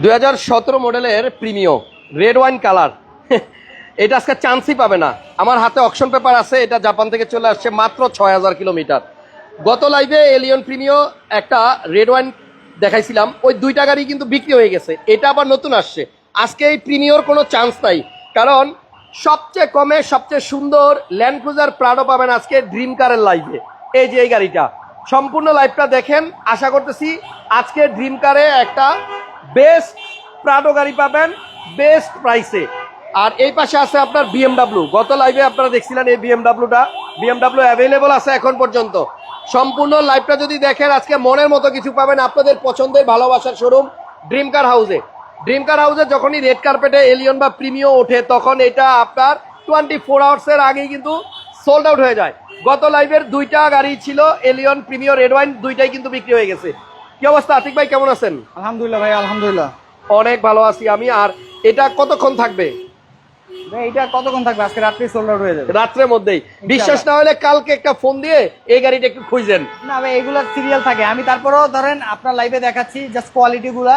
দুই হাজার সতেরো মডেলের প্রিমিও রেড ওয়াইন কালার এটা আজকে চান্সই পাবে না। আমার হাতে অকশন পেপার আছে, এটা জাপান থেকে চলে আসছে মাত্র ছয় হাজার কিলোমিটার। গত লাইভে এলিয়ন প্রিমিও একটা রেড ওয়াইন দেখাইছিলাম, ওই দুইটা গাড়ি কিন্তু বিক্রি হয়ে গেছে। এটা আবার নতুন আসছে। আজকে এই প্রিমিওর কোনো চান্স নাই। কারণ সবচেয়ে কমে সবচেয়ে সুন্দর ল্যান্ড ক্রুজার প্রাডো পাবেন আজকে ড্রিম কারের লাইভে এই যে এই গাড়িটা। সম্পূর্ণ লাইভটা দেখেন, আশা করতেছি আজকে ড্রিম কারে একটা বেস্ট প্রাডো গাড়ি পাবেন, বেস্ট প্রাইসে। আর এই পাশে আছে আপনার বিএমডাব্লিউ গত লাইভে আপনারা দেখছিলেন এই বিএমডাব্লিউটা বিএমডাব্লিউ অ্যাভেলেবল আছে এখন পর্যন্ত। সম্পূর্ণ লাইভটা যদি দেখেন, আজকে মনের মতো কিছু পাবেন আপনাদের পছন্দের ভালোবাসার শোরুম ড্রিম কার হাউসে ড্রিম কার হাউসে যখনই রেড কার্পেটে এলিয়ন বা প্রিমিও ওঠে, তখন এটা আপনার টোয়েন্টি ফোর আওয়ার্সের আগেই কিন্তু সোল্ড আউট হয়ে যায়। গত লাইভের দুইটা গাড়ি ছিল এলিয়ন প্রিমিও রেড ওয়াইন দুইটাই কিন্তু বিক্রি হয়ে গেছে। কি অবস্থা? আতিক ভাই কেমন আছেন? আলহামদুলিল্লাহ ভাই আলহামদুলিল্লাহ। অনেক ভালো আছি আমি। আর এটা কতক্ষণ থাকবে? ভাই এটা কতক্ষণ থাকবে? আজকে রাত্রি সোল্ড আউট হয়ে যাবে। রাত্রের মধ্যেই। বিশ্বাস না হলে কালকে একটা ফোন দিয়ে এই গাড়িটা একটু খুঁজেন। না ভাই এগুলোর সিরিয়াল থাকে। আমি তারপরেও ধরেন আপনার লাইভে দেখাচ্ছি জাস্ট কোয়ালিটি গুলা।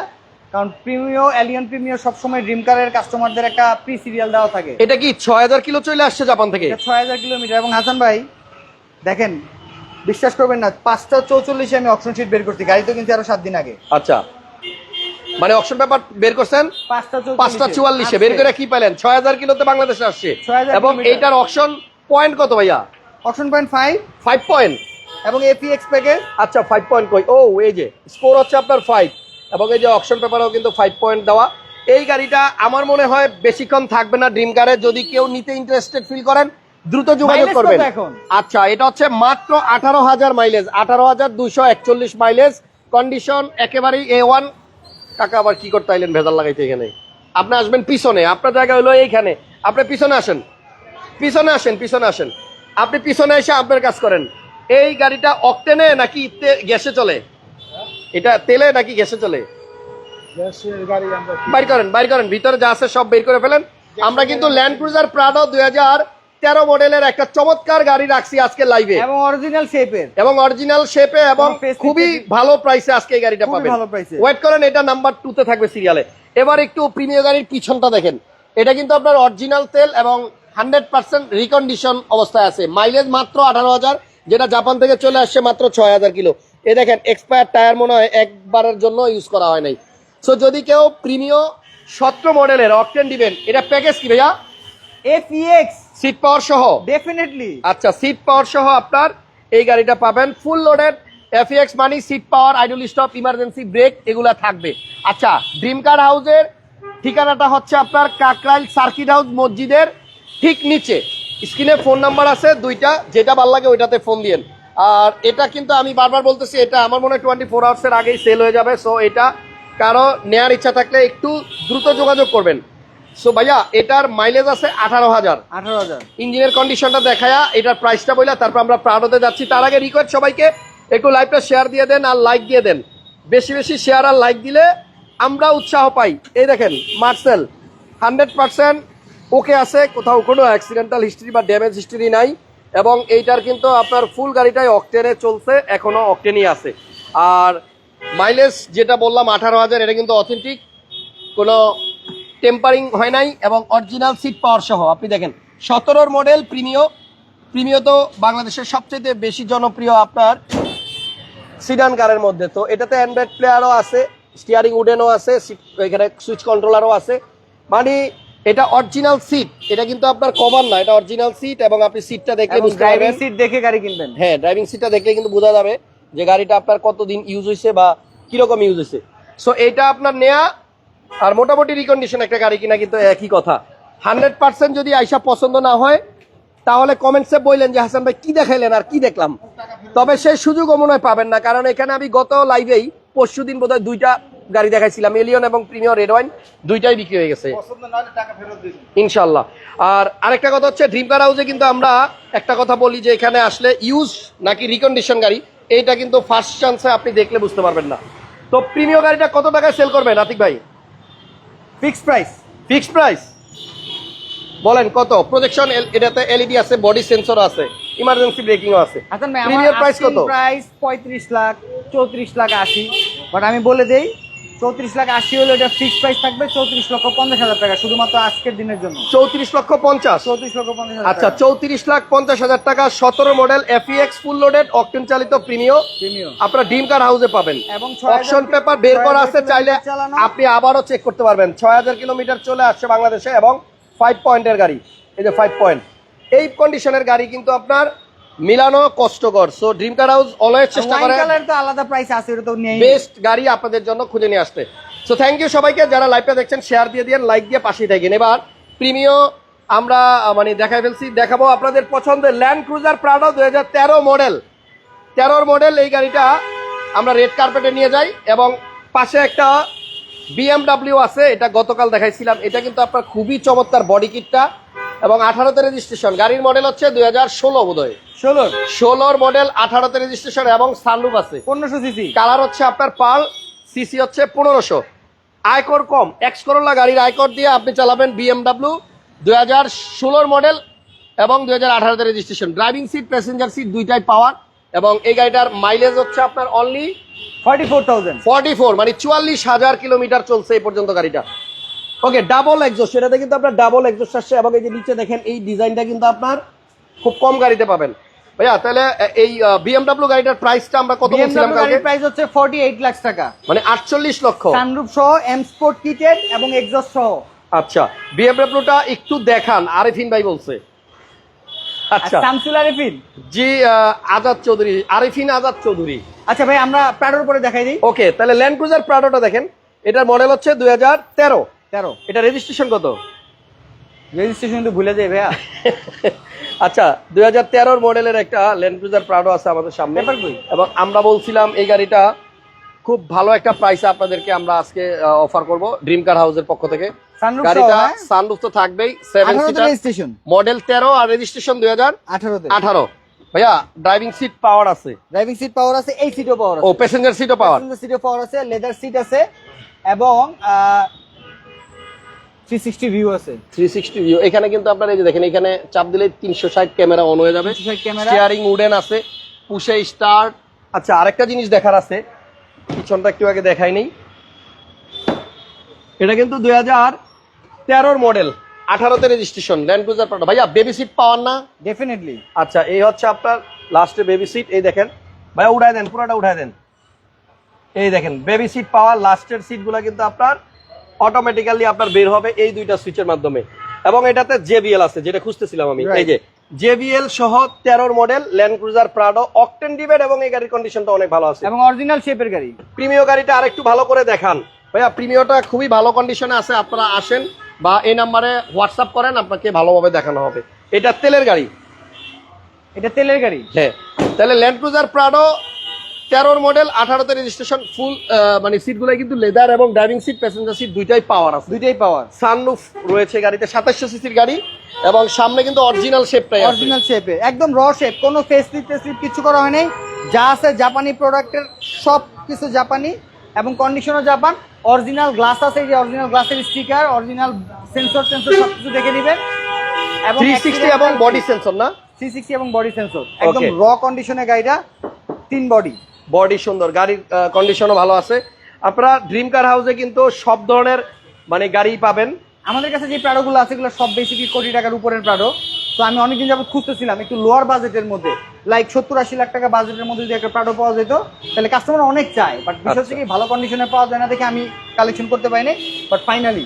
কারণ প্রিমিও এলিয়ন প্রিমিও সবসময় ড্রিম কারের কাস্টমারদের একটা প্রি সিরিয়াল দেওয়া থাকে। এটা কি ছয় হাজার কিলো চলে আসছে জাপান থেকে? ছয় হাজার কিলোমিটার। এবং হাসান ভাই দেখেন বিশ্বাস করবেন না পাঁচটা চৌচল্লিশে আমি অপশন শিট বের করছি গাড়ি তো কিন্তু আরও সাত দিন আগে। আচ্ছা। মানে অপশন পেপার বের করছেন? পাঁচটা চুয়াল্লিশে বের করে কি পেলেন? ছয় হাজার কিলোতে বাংলাদেশে আসছে। এবং। এইটার অপশন পয়েন্ট কত ভাইয়া? Option point five five point এবং এপিএক্স প্যাকেজ আচ্ছা ফাইভ পয়েন্ট কই? ও এই যে স্কোর হচ্ছে আপনার ফাইভ এবং এই যে অপশন পেপারও কিন্তু ফাইভ পয়েন্ট দেওয়া। এই গাড়িটা আমার মনে হয় বেশিক্ষণ থাকবে না ড্রিম কারে যদি কেউ নিতে ইন্টারেস্টেড ফিল করেন দ্রুত যোগাযোগ করবেন। আচ্ছা এটা হচ্ছে মাত্র আঠারো হাজার মাইলেজ আঠারো হাজার দুশো একচল্লিশ মাইলেজ কন্ডিশন একেবারেই এ ওয়ান কাকা আবার কি করতে আইলেন? ভেজাল লাগাইতে এখানে। আপনি আসবেন পিছনে আপনার জায়গা হলো এইখানে। আপনি পিছনে আসেন। পিছনে আসেন পিছনে আসেন। আপনি পিছনে এসে আপনার কাজ করেন। এই গাড়িটা অকটেনে নাকি তে- গ্যাসে চলে? এটা তেলে নাকি গ্যাসে চলে? বাইর করেন বাইর করেন। ভিতরে যা আছে সব বের করে ফেলেন। আমরা কিন্তু ল্যান্ড ক্রুজার প্রাডো দুই হাজার তেরো মডেলের একটা চমৎকার গাড়ি রাখছি আজকে লাইভে এবং অরিজিনাল শেপের এবং অরিজিনাল শেপে এবং খুবই ভালো প্রাইসে আজকে এই গাড়িটা পাবেন। ভালো এ। ওয়েট করেন এটা নাম্বার টু তে থাকবে সিরিয়ালে এবার একটু প্রিমিয় গাড়ির পিছনটা দেখেন। এটা কিন্তু আপনার অরিজিনাল তেল এবং হান্ড্রেড পার্সেন্ট রিকন্ডিশন অবস্থায় আছে। মাইলেজ মাত্র আঠারো হাজার যেটা জাপান থেকে চলে আসছে মাত্র ছয় হাজার কিলো। এ দেখেন এক্সপায়ার টায়ার মনে হয় একবারের জন্য ইউজ করা হয় নাই। সো যদি কেউ প্রিমিয় সতেরো মডেলের অকটেন দিবেন এটা প্যাকেজ কি ভাইয়া? এপিএক্স সিট পাওয়ার সহ? ডেফিনেটলি আচ্ছা সিট পাওয়ার সহ আপনার এই গাড়িটা পাবেন full loaded FX money seat power idle stop emergency brake এগুলা থাকবে। আচ্ছা ড্রিম কার হাউসের ঠিকানাটা হচ্ছে আপনার কাকরাইল সার্কিট হাউস মসজিদের ঠিক নিচে। স্ক্রিনে ফোন নাম্বার আছে দুইটা যেটা ভালো লাগে ওইটাতে ফোন দিয়েন। আর এটা কিন্তু আমি বারবার বলতেছি এটা আমার মনে হয় টোয়েন্টি ফোর আওয়ার্সের আগেই সেল হয়ে যাবে সো এটা কারও নেয়ার ইচ্ছা থাকলে একটু দ্রুত যোগাযোগ করবেন। সো ভাইয়া এটার মাইলেজ আছে আঠারো হাজার। আঠারো হাজার। ইঞ্জিনের কন্ডিশনটা দেখায়া এটার প্রাইসটা বইলা তারপর আমরা প্রাডোতে যাচ্ছি। তার আগে রিকোয়েস্ট সবাইকে একটু লাইভটা শেয়ার দিয়ে দেন আর লাইক দিয়ে দেন। বেশি বেশি শেয়ার আর লাইক দিলে আমরা উৎসাহ পাই। এই দেখেন মার্সেল হান্ড্রেড পার্সেন্ট ওকে আছে। কোথাও কোনো অ্যাক্সিডেন্টাল হিস্ট্রি বা ড্যামেজ হিস্ট্রি নাই। এবং এইটার কিন্তু আপনার ফুল গাড়িটাই অকটেনে চলছে এখনও অকটেনই আছে। আর মাইলেজ যেটা বললাম আঠারো হাজার এটা কিন্তু অথেন্টিক কোনো টেম্পারিং হয় নাই এবং অরিজিনাল সিট পাওয়ার সহ। আপনি দেখেন সতেরোর মডেল প্রিমিও প্রিমিও তো বাংলাদেশের সবচেয়ে বেশি জনপ্রিয় আপনার সিডান কারের মধ্যে। তো এটাতে অ্যান্ড্রয়েড প্লেয়ারও আছে স্টিয়ারিং উডেনও আছে সিট- এখানে সুইচ কন্ট্রোলারও আছে। মানে এটা অরিজিনাল সিট এটা কিন্তু আপনার কভার না এটা অরিজিনাল সিট এবং আপনি সিটটা দেখলে বুঝতে ড্রাইভিং সিট দেখে গাড়ি কিনবেন। হ্যাঁ ড্রাইভিং সিটটা দেখলে কিন্তু বোঝা যাবে যে গাড়িটা আপনার কতদিন ইউজ হয়েছে বা কীরকম ইউজ হয়েছে সো এটা আপনার নেয়া আর মোটামুটি রিকন্ডিশন একটা গাড়ি কিনা কিন্তু একই কথা। হান্ড্রেড পার্সেন্ট যদি আইসা পছন্দ না হয় তাহলে কমেন্টসে বললেন যে হাসান ভাই কি দেখাইলেন আর কি দেখলাম? তবে সেই সুযোগও মনে হয় পাবেন না কারণ এখানে আমি গত লাইভেই পরশু দিন বোধহয় দুইটা গাড়ি দেখাইছিলাম এলিয়ন এবং প্রিমিয়ার রেড ওয়াইন দুইটাই বিক্রি হয়ে গেছে। ইনশাল্লাহ আর আরেকটা কথা হচ্ছে ড্রিম কার হাউসে কিন্তু আমরা একটা কথা বলি যে এখানে আসলে ইউজ নাকি রিকন্ডিশন গাড়ি এইটা কিন্তু ফার্স্ট চান্সে আপনি দেখলে বুঝতে পারবেন না। তো প্রিমিয় গাড়িটা কত টাকায় সেল করবেন আতিক ভাই? Fix price. Fixed price. বলেন কত? প্রজেকশন এটাতে এলইডি আছে বডি সেন্সর আছে ইমার্জেন্সি ব্রেকিংও আছে। হাসান ভাই প্রাইস কত? প্রাইস পঁয়ত্রিশ লাখ চৌত্রিশ লাখ আশি বাট আমি বলে দেই চৌত্রিশ লাখ আশি হলে এটা ফিক্সড প্রাইস থাকবে চৌত্রিশ লক্ষ পঞ্চাশ হাজার টাকা শুধুমাত্র আজকের দিনের জন্য। চৌত্রিশ লক্ষ পঞ্চাশ? চৌত্রিশ লক্ষ পঞ্চাশ আচ্ছা চৌত্রিশ লাখ পঞ্চাশ হাজার টাকা সতেরো model FX full loaded octane চালিত প্রিমিয় প্রিমিয়াম আপনারা ডিম কার হাউসে পাবেন। এবং 6000 অপশন পেপার বের করা আছে চাইলে আপনি আবারও চেক করতে পারবেন। ছয় হাজার কিলোমিটার চলে আসছে বাংলাদেশে এবং ফাইভ পয়েন্টের গাড়ি। এই যে ফাইভ পয়েন্ট এই কন্ডিশনের গাড়ি কিন্তু আপনার মিলানো কষ্টকর। So dream car house always চেষ্টা করে কালার তো আলাদা প্রাইস আছে এটা তো নেই। বেস্ট গাড়ি আপনাদের জন্য খুঁজে নিয়ে আসতে। সো থ্যাংক ইউ সবাইকে যারা লাইভটা দেখছেন শেয়ার দিয়ে দিয়ে লাইক দিয়ে পাশে থাকেন। এবার প্রিমিয় আমরা মানে দেখাই ফেলছি দেখাবো আপনাদের পছন্দের ল্যান্ড ক্রুজার প্রাডো দুই হাজার তেরো মডেল তেরোর মডেল এই গাড়িটা আমরা রেড কার্পেটে নিয়ে যাই এবং পাশে একটা বিএমডাব্লিউ আছে এটা গতকাল দেখাইছিলাম। এটা কিন্তু আপনার খুবই চমৎকার বডি কিটটা এবং আঠারোতে রেজিস্ট্রেশন গাড়ির মডেল হচ্ছে দুই হাজার ষোলো বোধহয়। ষোলোর। ষোলোর মডেল আঠারোতে রেজিস্ট্রেশন এবং সানরুফ আছে। পনেরোশো সিসি কালার হচ্ছে আপনার পাল সিসি হচ্ছে পনেরোশো। আয়কর কম এক্স করোলা গাড়ির আয়কর দিয়ে আপনি চালাবেন বিএমডাব্লিউ দুই হাজার ষোলোর মডেল এবং দুই হাজার আঠারোতে registration driving seat passenger seat দুইটাই পাওয়ার এবং এই গাড়িটার মাইলেজ হচ্ছে আপনার only forty four thousand forty four মানে চুয়াল্লিশ হাজার কিলোমিটার চলছে এই পর্যন্ত গাড়িটা। ওকে ডাবল এক্সোস সেটাতে কিন্তু আপনার ডাবল এক্সোস আসছে এবং এই যে নিচে দেখেন এই ডিজাইনটা কিন্তু আপনার খুব কম গাড়িতে পাবেন। ভাইয়া তাহলে এই বিএমডাব্লিউ গাড়িটার প্রাইসটা আমরা কত বলছিলাম কালকে? প্রাইস হচ্ছে ফর্টি এইট লাখ টাকা। মানে আটচল্লিশ লক্ষ। সানরুফ সহ এম স্পোর্ট কিটেড এবং এক্সস্ট সহ। আচ্ছা বিএমডব্লিউটা একটু দেখান আরিফিন ভাই বলছে। আচ্ছা। শামসুল আরিফিন? জি আজাদ চৌধুরী আরিফিন আজাদ চৌধুরী। আচ্ছা ভাই আমরা প্যাডোর উপরে দেখাই দিই। ওকে তাহলে ল্যান্ড ক্রুজার প্রাডোটা দেখেন। এটার মডেল হচ্ছে দুই হাজার তেরো। তেরো। এটা রেজিস্ট্রেশন কত? রেজিস্ট্রেশন কিন্তু ভুলে যাই ভাইয়া। আচ্ছা দুই হাজার তেরোর মডেলের একটা ল্যান্ড ক্রুজার প্রাডো আছে আমাদের সামনে। এবং আমরা বলছিলাম এই গাড়িটা খুব ভালো একটা প্রাইসে আপনাদেরকে আমরা আজকে অফার করব ড্রিম কার হাউসের পক্ষ থেকে। গাড়িটা সানরুফ তো থাকবেই সেভেন সিটার রেজিস্ট্রেশন মডেল তেরো আর রেজিস্ট্রেশন দুই হাজার আঠারো। ভাইয়া ড্রাইভিং সিট পাওয়ার আছে। ড্রাইভিং সিট পাওয়ার আছে এই সিটও পাওয়ার ও আছে। প্যাসেঞ্জার সিটও পাওয়ার সিটও পাওয়ার আছে লেদার সিট আছে এবং থ্রি সিক্সটি ভিউ আছে। থ্রি সিক্সটি ভিউ এখানে কিন্তু আপনার এই যে দেখেন এখানে চাপ দিলে তিনশো ষাট ক্যামেরা অন হয়ে যাবে। 360 ক্যামেরা। স্টিয়ারিং উডেন আছে পুষে স্টার্ট আচ্ছা আরেকটা জিনিস দেখার আছে পিছনটা একটু আগে দেখাই নেই। এটা কিন্তু দুই হাজার তেরোর মডেল আঠারোতে রেজিস্ট্রেশন ল্যান্ড ক্রুজার প্রাডো ভাইয়া বেবি সিট পাওয়ার না? ডেফিনেটলি আচ্ছা এই হচ্ছে আপনার লাস্টে বেবি সিট এই দেখেন। ভাইয়া উঠায় দেন পুরোটা উঠায় দেন। এই দেখেন বেবি সিট পাওয়ার লাস্টের সিটগুলো কিন্তু আপনার অটোমেটিক্যালি আপনার বের হবে এই দুইটা সুইচের মাধ্যমে। এবং এটাতে জেবিএল আছে যেটা খুঁজতেছিলাম আমি. এই যে জেবিএল সহ তেরোর model Land Cruiser Prado octane debate এবং এই গাড়ির কন্ডিশনটা অনেক ভালো আছে। এবং অরিজিনাল শেপের গাড়ি। প্রিমিয় গাড়িটা আরেকটু ভালো করে দেখান। ভাইয়া প্রিমিয়টা খুবই ভালো কন্ডিশনে আছে আপনারা আসেন বা এই নাম্বারে হোয়াটসঅ্যাপ করেন আপনাকে ভালোভাবে দেখানো হবে। এটা তেলের গাড়ি। এটা তেলের গাড়ি। হ্যাঁ তাহলে ল্যান্ড ক্রুজার প্রাডো তেরোর মডেল আঠারোতে রেজিস্ট্রেশন ফুল মানে সিট সিটগুলো কিন্তু লেদার এবং ড্রাইভিং সিট প্যাসেঞ্জার সিট দুইটাই পাওয়ার আছে। দুইটাই পাওয়ার সানরুফ রয়েছে গাড়িতে সাতাশশো সিসির গাড়ি এবং সামনে কিন্তু অরিজিনাল শেপটাই অরিজিনাল শেপে একদম র শেপ কোনো ফেসলিপ টেসলিপ কিছু করা হয়নি। যা আছে জাপানি প্রোডাক্টের সব কিছু জাপানি এবং কন্ডিশনও জাপান। অরিজিনাল গ্লাস আছে এই যে অরিজিনাল গ্লাসের স্টিকার অরিজিনাল সেন্সর সেন্সর সব কিছু দেখে নেবেন। থ্রি সিক্সটি এবং বডি সেন্সর না? থ্রি সিক্সটি এবং বডি সেন্সর একদম র কন্ডিশনে গাড়িটা তিন বডি বডি সুন্দর গাড়ির কন্ডিশনও ভালো আছে। আপনারা ড্রিম কার হাউসে কিন্তু সব ধরনের মানে গাড়ি পাবেন। আমাদের কাছে যে প্রাডোগুলো আছে এগুলো সব বেসিকলি কোটি টাকার উপরের প্রাডো। তো আমি অনেকদিন যাবত খুঁজতেছিলাম একটু লোয়ার বাজেটের মধ্যে। লাইক সত্তর আশি লাখ টাকা বাজেটের মধ্যে যদি একটা প্রাডো পাওয়া যেত তাহলে কাস্টমার অনেক চায়। বাট বিশেষ হচ্ছে কি ভালো কন্ডিশনে পাওয়া যায় না দেখে আমি কালেকশন করতে পারিনি। বাট ফাইনালি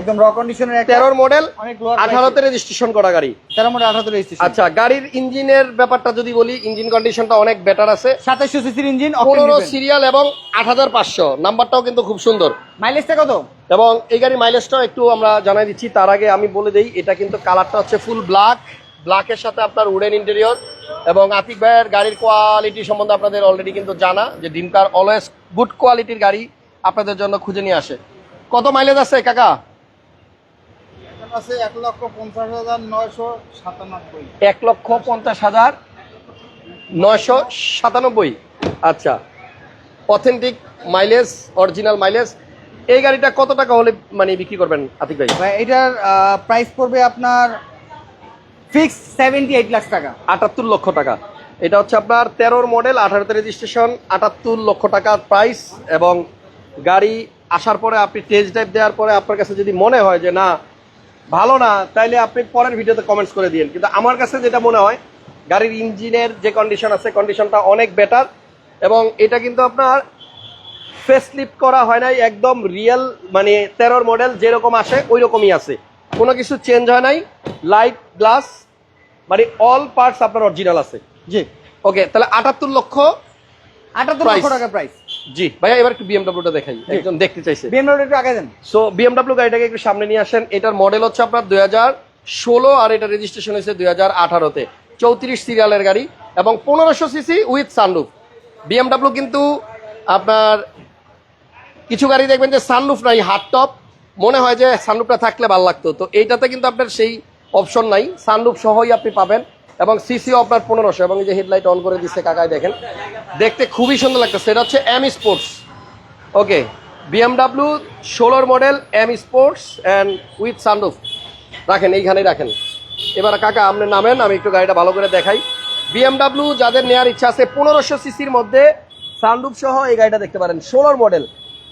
একদম র কন্ডিশনের একটা তেরোর মডেল অনেক লোয়ার আঠারোতে রেজিস্ট্রেশন করা গাড়ি। তেরো মডেল আঠাত্তর রেজিস্ট্রেশন আচ্ছা গাড়ির ইঞ্জিনের ব্যাপারটা যদি বলি ইঞ্জিন কন্ডিশনটা অনেক বেটার আছে। সাতাশশো সিসির ইঞ্জিন পনেরো সিরিয়াল এবং আট হাজার পাঁচশো নাম্বারটাও কিন্তু খুব সুন্দর। মাইলেজটা কত? এবং এই গাড়ির মাইলেজটাও একটু আমরা জানাই দিচ্ছি তার আগে আমি বলে দিই এটা কিন্তু কালারটা হচ্ছে ফুল ব্ল্যাক ব্ল্যাকের সাথে আপনার উডেন ইন্টেরিয়র এবং আতিক ভাইয়ের গাড়ির কোয়ালিটি সম্বন্ধে আপনাদের অলরেডি কিন্তু জানা যে ডিমকার অলওয়েজ গুড কোয়ালিটির গাড়ি আপনাদের জন্য খুঁজে নিয়ে আসে। কত মাইলেজ আছে কাকা? আছে এক লক্ষ পঞ্চাশ হাজার নয়শো সাতানব্বই। এক লক্ষ পঞ্চাশ হাজার নয়শো সাতানব্বই। আচ্ছা অথেন্টিক মাইলেজ অরিজিনাল মাইলেজ এই গাড়িটা কত টাকা হলে মানে বিক্রি করবেন আতিক ভাই? ভাই এটার প্রাইস পড়বে আপনার ফিক্স সেভেন্টি এইট লাখ টাকা। আটাত্তর লক্ষ টাকা। এটা হচ্ছে আপনার তেরোর মডেল আঠারোতে রেজিস্ট্রেশন আটাত্তর লক্ষ টাকার প্রাইস এবং গাড়ি আসার পরে আপনি টেস্ট ড্রাইভ দেওয়ার পরে আপনার কাছে যদি মনে হয় যে না ভালো না তাইলে আপনি পরের ভিডিওতে কমেন্টস করে দিন কিন্তু আমার কাছে যেটা মনে হয় গাড়ির ইঞ্জিনের যে কন্ডিশন আছে কন্ডিশনটা অনেক বেটার এবং এটা কিন্তু আপনার ফেসলিফট করা হয় নাই একদম রিয়েল মানে তেরোর মডেল যেরকম আসে ওই রকমই আছে। কোনো কিছু চেঞ্জ হয় নাই লাইট গ্লাস মানে অল পার্টস আপনার অরিজিনাল আছে। জি। ওকে তাহলে আটাত্তর লক্ষ লক্ষ টাকা প্রাইস জি ভাইয়া এবার একটু বিএমডাব্লিউটা দেখাই একজন দেখতে চাইছে। বিএমডব্লিউ একটু আগে দেন। সো বিএমডাব্লিউ গাড়িটাকে একটু সামনে নিয়ে আসেন এটার মডেল হচ্ছে আপনার দুই হাজার ষোলো আর এটা রেজিস্ট্রেশন হয়েছে সিরিয়ালের গাড়ি এবং সিসি উইথ সানরুফ বিএমডাব্লিউ কিন্তু আপনার কিছু গাড়ি দেখবেন যে সানরুফ নাই হার্ড টপ মনে হয় যে সানরুফটা থাকলে ভালো লাগতো। তো এইটাতে কিন্তু আপনার সেই অপশন নাই। সানরুফ সহই আপনি পাবেন। এবং সিসিও আপনার পনেরোশো, এবং যে হেডলাইট অন করে দিচ্ছে কাকায় দেখেন। দেখতে খুবই সুন্দর লাগতো সেটা হচ্ছে এম স্পোর্টস ওকে বিএমডাব্লিউ ষোলোর model M sports and with sunroof রাখেন, এইখানেই রাখেন। এবার কাকা, আপনি নামেন, আমি একটু গাড়িটা ভালো করে দেখাই। বিএমডাব্লিউ যাদের নেওয়ার ইচ্ছা আছে, পনেরোশো সিসির মধ্যে সানরুফ সহ এই গাড়িটা দেখতে পারেন। ষোলোর মডেল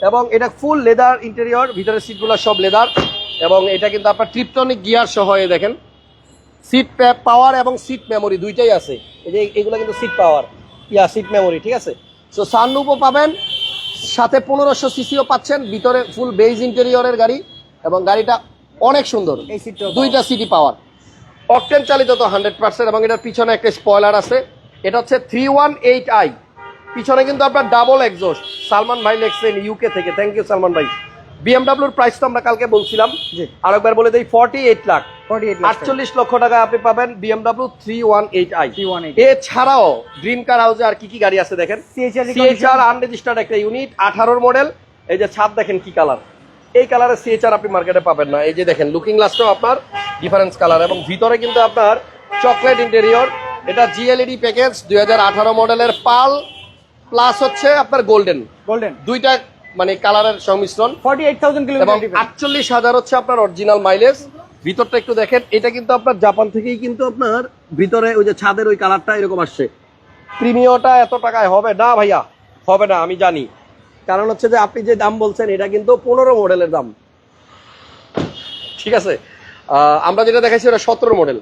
এবং এটা ফুল লেদার ইন্টেরিয়র ভিতরের সিটগুলো সব লেদার এবং এটা কিন্তু আপনার ট্রিপটনিক গিয়ার সহ, এই দেখেন। সিট পাওয়ার এবং সিট মেমোরি দুইটাই আছে। এই যে এগুলো কিন্তু seat power yeah seat memory ঠিক আছে? সো সানরুফও পাবেন সাথে পনেরোশো সিসিও পাচ্ছেন ভিতরে ফুল বেজ ইন্টেরিয়রের গাড়ি এবং গাড়িটা অনেক সুন্দর। এই সিটটাও দুইটা সিটি পাওয়ার অকটেন চালিত তো হান্ড্রেড পার্সেন্ট এবং এটার পিছনে একটা স্পয়লার আছে। এটা হচ্ছে থ্রি ওয়ান এইট আই পিছনে কিন্তু আপনার ডাবল এক্সস্ট সালমান ভাই লেখছেন ইউকে থেকে। থ্যাংক ইউ সালমান ভাই। বিএমডাব্লিউর প্রাইস তো আমরা কালকে বলছিলাম। জি। আরেকবার বলে দেই ফর্টি এইট লাখ আটচল্লিশ লক্ষ টাকা আপনি পাবেন BMW three one eight i 318 এছাড়াও ড্রিম কার হাউসে আর কি কি গাড়ি আছে দেখেন? সিএচআর আনরেজিস্টার্ড একটা ইউনিট আঠারোর মডেল এই যে ছাদ দেখেন কি কালার এই কালারের সিএচআর আপনি মার্কেটে পাবেন না। এই যে দেখেন লুকিং গ্লাসটাও আপনার ডিফারেন্স কালার এবং ভিতরে কিন্তু আপনার চকলেট ইন্টেরিয়র এটা জিএলইডি প্যাকেজ দু হাজার আঠারো মডেলের পাল প্লাস হচ্ছে আপনার গোল্ডেন গোল্ডেন দুইটা মানে কালারের সংমিশ্রণ। এবং আটচল্লিশ হাজার হচ্ছে আপনার অরিজিনাল মাইলেজ ভিতরটা একটু দেখেন এটা কিন্তু আপনার জাপান থেকেই কিন্তু আপনার ভিতরে ওই যে ছাদের ওই কালারটা এরকম আসছে। প্রিমিয়টা এত টাকায় হবে না ভাইয়া হবে না আমি জানি। কারণ হচ্ছে যে আপনি যে দাম বলছেন এটা কিন্তু পনেরো মডেলের দাম। ঠিক আছে? আমরা যেটা দেখাইছি ওটা সতেরো মডেল।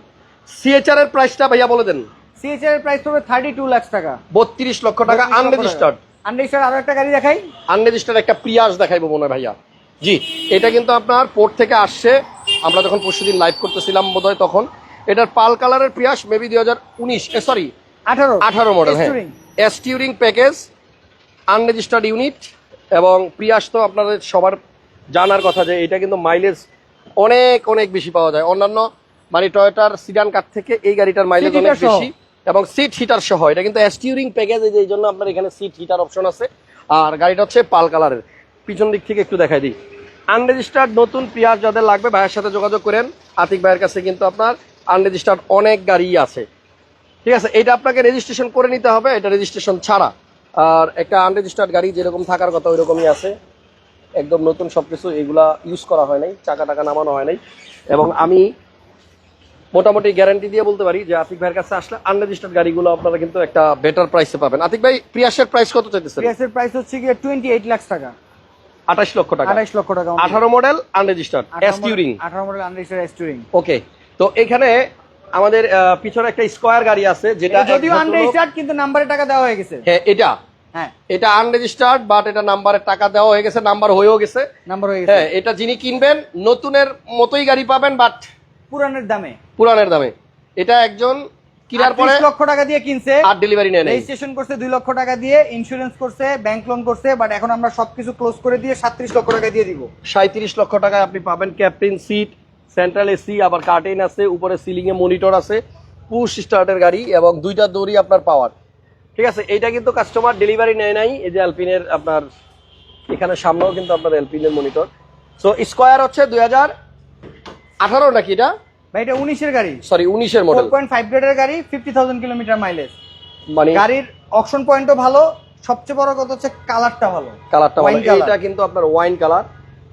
সিএচআর এর প্রাইসটা ভাইয়া বলে দেন। সিএচআর এর প্রাইস পড়বে থার্টি টু লাখ টাকা বত্রিশ লক্ষ টাকা। আনরেজিস্টার্ড আনরেজিস্টার্ড আরও একটা গাড়ি দেখাই। আনরেজিস্টার্ড একটা প্রিয়াস দেখাইবো মনে ভাইয়া। জি এটা কিন্তু আপনার পোর্ট থেকে আসছে। আমরা যখন পরশুদিন লাইভ করতেছিলাম বোধহয় তখন এটার পাল কালারের প্রিয়াস মেবি দুই হাজার উনিশ সরি আঠারো। আঠারো মডেল হ্যাঁ। S touring package unregistered unit এবং প্রিয়াস তো আপনাদের সবার জানার কথা যে এটা কিন্তু মাইলেজ অনেক অনেক বেশি পাওয়া যায়। অন্যান্য মানে টয়োটার সিডান কার থেকে এই গাড়িটার মাইলেজ অনেক বেশি। এবং সিট হিটার সহ, এটা কিন্তু এসটিউরিং প্যাকেজ এই জন্য আপনার এখানে সিট হিটার অপশন আছে। আর গাড়িটা হচ্ছে পাল কালারের। পিছন দিক থেকে একটু দেখাই দিই। আনরেজিস্টার্ড নতুন পিয়াজ যাদের লাগবে, ভাইয়ের সাথে যোগাযোগ করেন। আতিক ভাইয়ের কাছে কিন্তু আপনার আনরেজিস্টার্ড অনেক গাড়ি আছে। ঠিক আছে, এটা আপনাকে রেজিস্ট্রেশন করে নিতে হবে, এটা রেজিস্ট্রেশন ছাড়া। আর একটা আনরেজিস্টার্ড গাড়ি যেরকম থাকার কথা ওইরকমই আছে। একদম নতুন সব কিছু এগুলা ইউজ করা হয় নাই, চাকা টাকা নামানো হয় নাই। এবং আমি মোটামুটি গ্যারান্টি দিয়ে বলতে পারি যে আতিক ভাইয়ের কাছে আসলে আনরেজিস্টার্ড গাড়িগুলো আপনারা কিন্তু একটা বেটার প্রাইসে পাবেন। আতিক ভাই প্রিয়াসের প্রাইস কত চাইতেছেন? পিএসের প্রাইস হচ্ছে গিয়ে টোয়েন্টি এইট লাখ টাকা। আঠাশ লক্ষ টাকা। আঠাইশ লক্ষ টাকা আঠারো মডেল আনরেজিস্টার্ড এসটিউরিং আঠারো মডেল আনরেজিস্টার্ড এস্টুরিং ওকে তো এখানে আমাদের পিছনে একটা স্কোয়ার গাড়ি আছে যেটা যদিও আনরেজিস্টার্ড কিন্তু নাম্বারে টাকা দেওয়া হয়ে গেছে। হ্যাঁ এটা। হ্যাঁ। এটা আনরেজিস্টার্ড বাট এটা নাম্বারের টাকা দেওয়া হয়ে গেছে নাম্বার হয়েও গেছে। নাম্বার হয়ে গেছে। হ্যাঁ এটা যিনি কিনবেন নতুনের মতোই গাড়ি পাবেন বাট পুরানের দামে। পুরানের দামে। এটা একজন কেনার পরে 38 লক্ষ টাকা দিয়ে কিনছে। আর ডেলিভারি নেয় নাই। রেজিস্ট্রেশন করছে দুই লক্ষ টাকা দিয়ে ইন্স্যুরেন্স করছে ব্যাংক লোন করছে বাট এখন আমরা সবকিছু ক্লোজ করে দিয়ে সাতত্রিশ লক্ষ টাকা দিয়ে দিব। সাঁত্রিশ লক্ষ টাকায় আপনি পাবেন ক্যাপ্টেন সিট সেন্ট্রাল এসি আবার কার্টেন আছে উপরে সিলিং এ মনিটর আছে পুশ স্টার্টের গাড়ি এবং দুইটা দড়ি আপনার পাওয়ার ঠিক আছে এইটা কিন্তু কাস্টমার ডেলিভারি নেয় নাই এই যে অ্যালপিনের আপনার এখানে সামনেও কিন্তু আপনার অ্যালপিনের মনিটর সো স্কোয়ার হচ্ছে দুই হাজার আঠারো নাকি এটা? ভাই এটা উনিশের গাড়ি। সরি উনিশের মডেল পয়েন্ট ফাইভ গ্রেডের গাড়ি ফিফটি থাউজেন্ড কিলোমিটার মাইলেজ মানে গাড়ির অপশন পয়েন্টও ভালো সবচেয়ে বড় কথা হচ্ছে কালারটা ভালো। কালারটা ভালো। এটা কিন্তু আপনার ওয়াইন কালার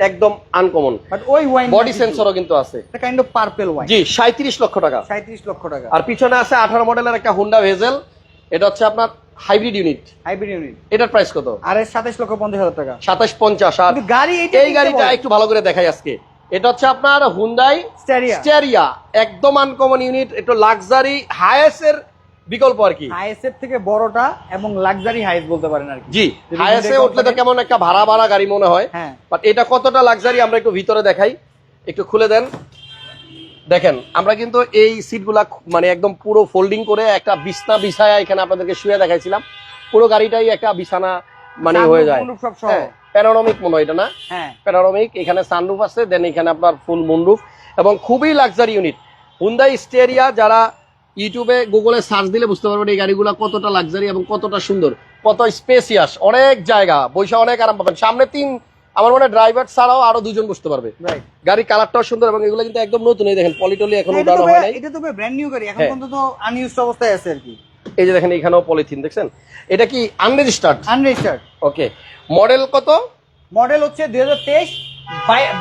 একদম আনকমন বাট ওই ওয়াইন বডি সেন্সরও কিন্তু আছে। এটা কাইন্ড অফ পার্পেল ওয়াইন জি সাঁত্রিশ লক্ষ টাকা। সাঁত্রিশ লক্ষ টাকা। আর পিছনে আছে আঠারো মডেলের একটা হুন্ডা ভেজেল এটা হচ্ছে আপনার হাইব্রিড ইউনিট হাইব্রিড ইউনিট এটার প্রাইস কত? আর এর সাতাশ লক্ষ পঞ্চাশ হাজার টাকা। সাতাশ পঞ্চাশ। আর গাড়ি এই গাড়িটা একটু ভালো করে দেখাই আজকে। এটা হচ্ছে আপনার হুন্ডাই স্টেরিয়া একদম আনকমন ইউনিট একটু লাক্সারি হায়েস্ট এর বিকল্প আর কি। হাইএসের থেকে বড়টা এবং লাক্সারি হাইস বলতে পারেন আর কি। জি উঠলে তো কেমন একটা ভাড়া ভাড়া গাড়ি মনে হয়। হ্যাঁ। বাট এটা কতটা লাক্সারি আমরা একটু ভিতরে দেখাই। একটু খুলে দেন। দেখেন আমরা কিন্তু এই সিটগুলা মানে একদম পুরো ফোল্ডিং করে একটা বিছনা বিছায়া এখানে আপনাদেরকে শুয়ে দেখাইছিলাম। পুরো গাড়িটাই একটা বিছানা মানে হয়ে যায়। সব। প্যানোরামিক মনে হয় এটা না? হ্যাঁ। প্যানোরামিক এখানে সানরুফ আছে দেন এখানে আপনার ফুল মুনরুফ এবং খুবই লাক্সারি ইউনিট হুন্দাই স্টেরিয়া যারা ইউটিউবে গুগলে সার্চ দিলে বুঝতে পারবেন এই গাড়িগুলো কতটা লাক্সারি এবং কতটা সুন্দর। কত স্পেসিয়াস অনেক জায়গা বৈশা অনেক আরাম পাবেন। সামনে তিন আমার মনে হয় ড্রাইভার ছাড়াও আরও দুজন বসতে পারবে। গাড়ির কালারটাও সুন্দর এবং এগুলো কিন্তু একদম নতুন এই দেখেন পলিটলি এখন উঠানো হয় নাই। এটা তো ব্র্যান্ড নিউ গাড়ি এখন হ্যাঁ। পর্যন্ত আনইউজড অবস্থায় আছে আর কি। এই যে দেখেন এখানেও পলিথিন দেখছেন? এটা কি আনরেজিস্টার্ড আনরেজিস্টার্ড ওকে মডেল কত? মডেল হচ্ছে দুই হাজার তেইশ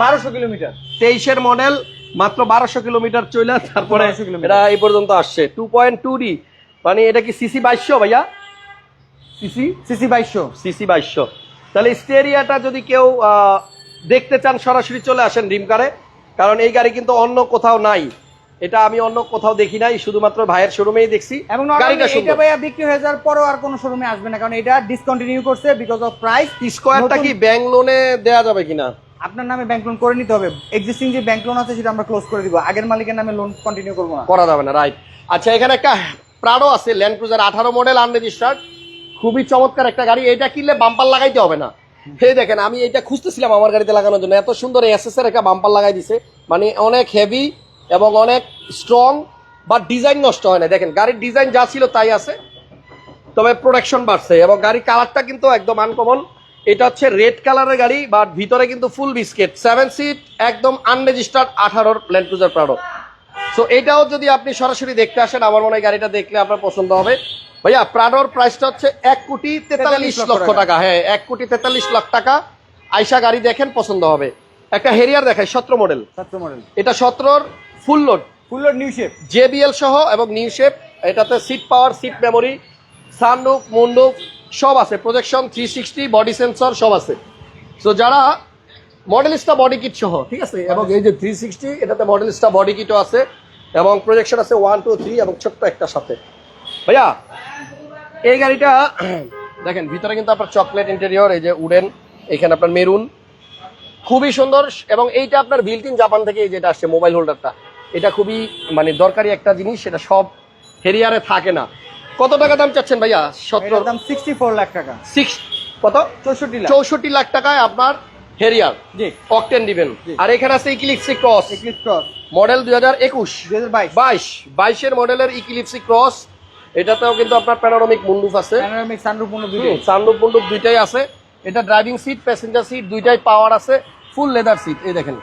বারোশো কিলোমিটার। তেইশের মডেল মাত্র বারোশো কিলোমিটার চলে তারপরে 1200 কিলোমিটার। এটা এই পর্যন্ত আসছে। টু পয়েন্ট টু ডি মানে এটা কি সিসি বাইশশো ভাইয়া? সিসি সিসি বাইশশো। সিসি বাইশশো। তাহলে স্টেরিয়াটা যদি কেউ দেখতে চান সরাসরি চলে আসেন রিমকারে কারণ এই গাড়ি কিন্তু অন্য কোথাও নাই। এটা আমি অন্য কোথাও দেখি নাই শুধুমাত্র ভাইয়ের শোরুমেই দেখছি। এবং গাড়িটা এটা ভাইয়া বিক্রি হয়ে যাওয়ার পরেও আর কোনো শোরুমে আসবে না কারণ এটা ডিসকন্টিনিউ করছে বিকজ অফ প্রাইস স্কোয়ারটা কি ব্যাংক লোনে দেওয়া যাবে কিনা? আপনার নামে ব্যাংক লোন করে নিতে হবে। এক্সিস্টিং যে ব্যাংক লোন আছে সেটা আমরা ক্লোজ করে দিব। আগের মালিকের নামে লোন কন্টিনিউ করব না। করা যাবে না রাইট আচ্ছা এখানে একটা প্রাডো আছে ল্যান্ড ক্রুজার আঠারো মডেল আনরেজিস্টার্ড খুবই চমৎকার একটা গাড়ি। এটা কিনলে বাম্পার লাগাইতে হবে না। হে দেখেন আমি এটা খুঁজতেছিলাম আমার গাড়িতে লাগানোর জন্য। এত সুন্দর এসএস এর একটা বাম্পার লাগাই দিছে। মানে অনেক হেভি এবং অনেক স্ট্রং বা ডিজাইন নষ্ট হয় না দেখেন গাড়ির ডিজাইন যা ছিল তাই আছে তবে প্রোডাকশন বাড়ছে এবং গাড়ির কালারটা কিন্তু একদম আনকমন এটা হচ্ছে রেড কালারের গাড়ি বাট ভিতরে কিন্তু ফুল বিস্কেট সেভেন সিট একদম আনরেজিস্টার্ড আঠারোর ল্যান্ড ক্রুজার প্রাডো সো এটাও যদি আপনি সরাসরি দেখতে আসেন আমার মনে হয় গাড়িটা দেখলে আপনার পছন্দ হবে। ভাইয়া প্রাডোর প্রাইসটা হচ্ছে এক কোটি তেতাল্লিশ লক্ষ টাকা। হ্যাঁ এক কোটি তেতাল্লিশ লাখ টাকা। আইসা গাড়ি দেখেন পছন্দ হবে। একটা হেরিয়ার দেখায় সতেরো মডেল সতেরো মডেল এটা সতেরোর full load. Full load new shape JBL সহ এবং নিউ শেপ এটাতে seat power seat memory sunroof moonroof সব আছে। Projection three sixty body sensor সব আছে। সো যারা মডেলিস্টা বডি কিট সহ ঠিক আছে? এবং এই যে থ্রি সিক্সটি এটাতে মডেলিস্টা বডি কিটও আছে। এবং প্রজেকশন আছে ওয়ান টু থ্রি এবং ছোট্ট একটা সাথে। ভাইয়া এই গাড়িটা দেখেন ভিতরে কিন্তু আপনার চকলেট ইন্টেরিয়র এই যে উডেন এখানে আপনার মেরুন খুবই সুন্দর এবং এইটা আপনার বিল্ট জাপান থেকে এই যেটা আসছে মোবাইল হোল্ডারটা এটা খুবই মানে দরকারি একটা জিনিস সেটা সব হেরিয়ারে থাকে না। কত টাকা দাম চাচ্ছেন ভাইয়া? সতেরো দাম সিক্সটি ফোর লাখ টাকা। সিক্স কত? চৌষট্টি লাখ। চৌষট্টি লাখ টাকায় আপনার হেরিয়ার। জি। অকটেন দিবেন। আর এখানে আছে Eclipse Cross Eclipse Cross model দুই হাজার একুশ। দুই হাজার বাইশ। বাইশ। বাইশের মডেলের ইকিলিপসি ক্রস এটাতেও কিন্তু আপনার প্যানোরামিক মুন্ডুফ আছে। প্যানোরামিক সানরুফ দুইটাই। সানরুফ মুন্ডুফ দুইটাই আছে। এটা ড্রাইভিং সিট প্যাসেঞ্জার সিট দুইটাই পাওয়ার আছে। ফুল লেদার সিট এই দেখেন।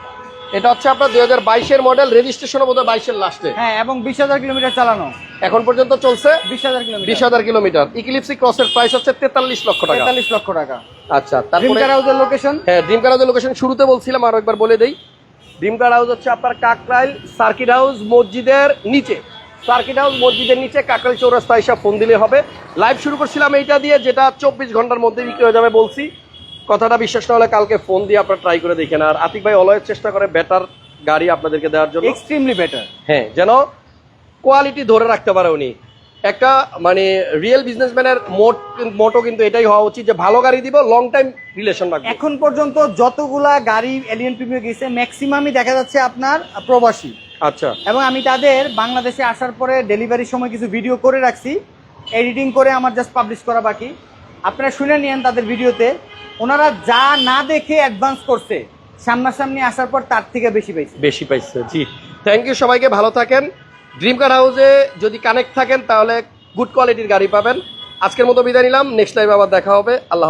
এটা হচ্ছে আপনার দুই হাজার বাইশের মডেল রেজিস্ট্রেশনও বোধহয় বাইশের লাস্টে হ্যাঁ এবং বিশ হাজার কিলোমিটার চালানো। এখন পর্যন্ত চলছে বিশ হাজার কিলোমিটার। বিশ হাজার কিলোমিটার। ইকিলিপসি ক্রসের প্রাইস হচ্ছে তেতাল্লিশ লক্ষ টাকা। তেতাল্লিশ লক্ষ টাকা। আচ্ছা তারপরে হাউসের লোকেশন হ্যাঁ ড্রিম কার হাউসের লোকেশন শুরুতে বলছিলাম আরও একবার বলে দেই। ড্রিম কার হাউস হচ্ছে আপনার কাকরাইল সার্কিট হাউস মসজিদের নিচে। সার্কিট হাউস মসজিদের নিচে কাকরাইল চৌরাস্তা এসব ফোন দিলে হবে। লাইভ শুরু করছিলাম এইটা দিয়ে যেটা চব্বিশ ঘণ্টার মধ্যে বিক্রি হয়ে যাবে বলছি। কথাটা বিশ্বাস না হলে কালকে ফোন দিয়ে আপনারা ট্রাই করে দেখেন। আর আতিক ভাই অলওয়েজ চেষ্টা করে বেটার গাড়ি আপনাদেরকে দেওয়ার জন্য। এক্সট্রিমলি বেটার হ্যাঁ যেন কোয়ালিটি ধরে রাখতে পারে উনি। একটা মানে রিয়েল বিজনেসম্যানের মোট মোটো কিন্তু এটাই হওয়া উচিত যে ভালো গাড়ি দিব লং টাইম রিলেশন রাখবে। এখন পর্যন্ত যতগুলা গাড়ি এলিয়ন প্রিমিয়ার গেছে ম্যাক্সিমামই দেখা যাচ্ছে আপনার প্রবাসী। আচ্ছা। এবং আমি তাদের বাংলাদেশে আসার পরে ডেলিভারির সময় কিছু ভিডিও করে রাখছি। এডিটিং করে আমার জাস্ট পাবলিশ করা বাকি। আপনারা শুনে নিয়েন তাদের ভিডিওতে ওনারা যা না দেখে অ্যাডভান্স করছে, সামনাসামনি আসার পর তার থেকে বেশি পাইছে। বেশি পাইছে, জি। থ্যাংক ইউ সবাইকে ভালো থাকেন। ড্রিম কার হাউসে যদি কানেক্ট থাকেন, তাহলে গুড কোয়ালিটির গাড়ি পাবেন। আজকের মতো বিদায় নিলাম। নেক্সট টাইম আবার দেখা হবে। আল্লাহ।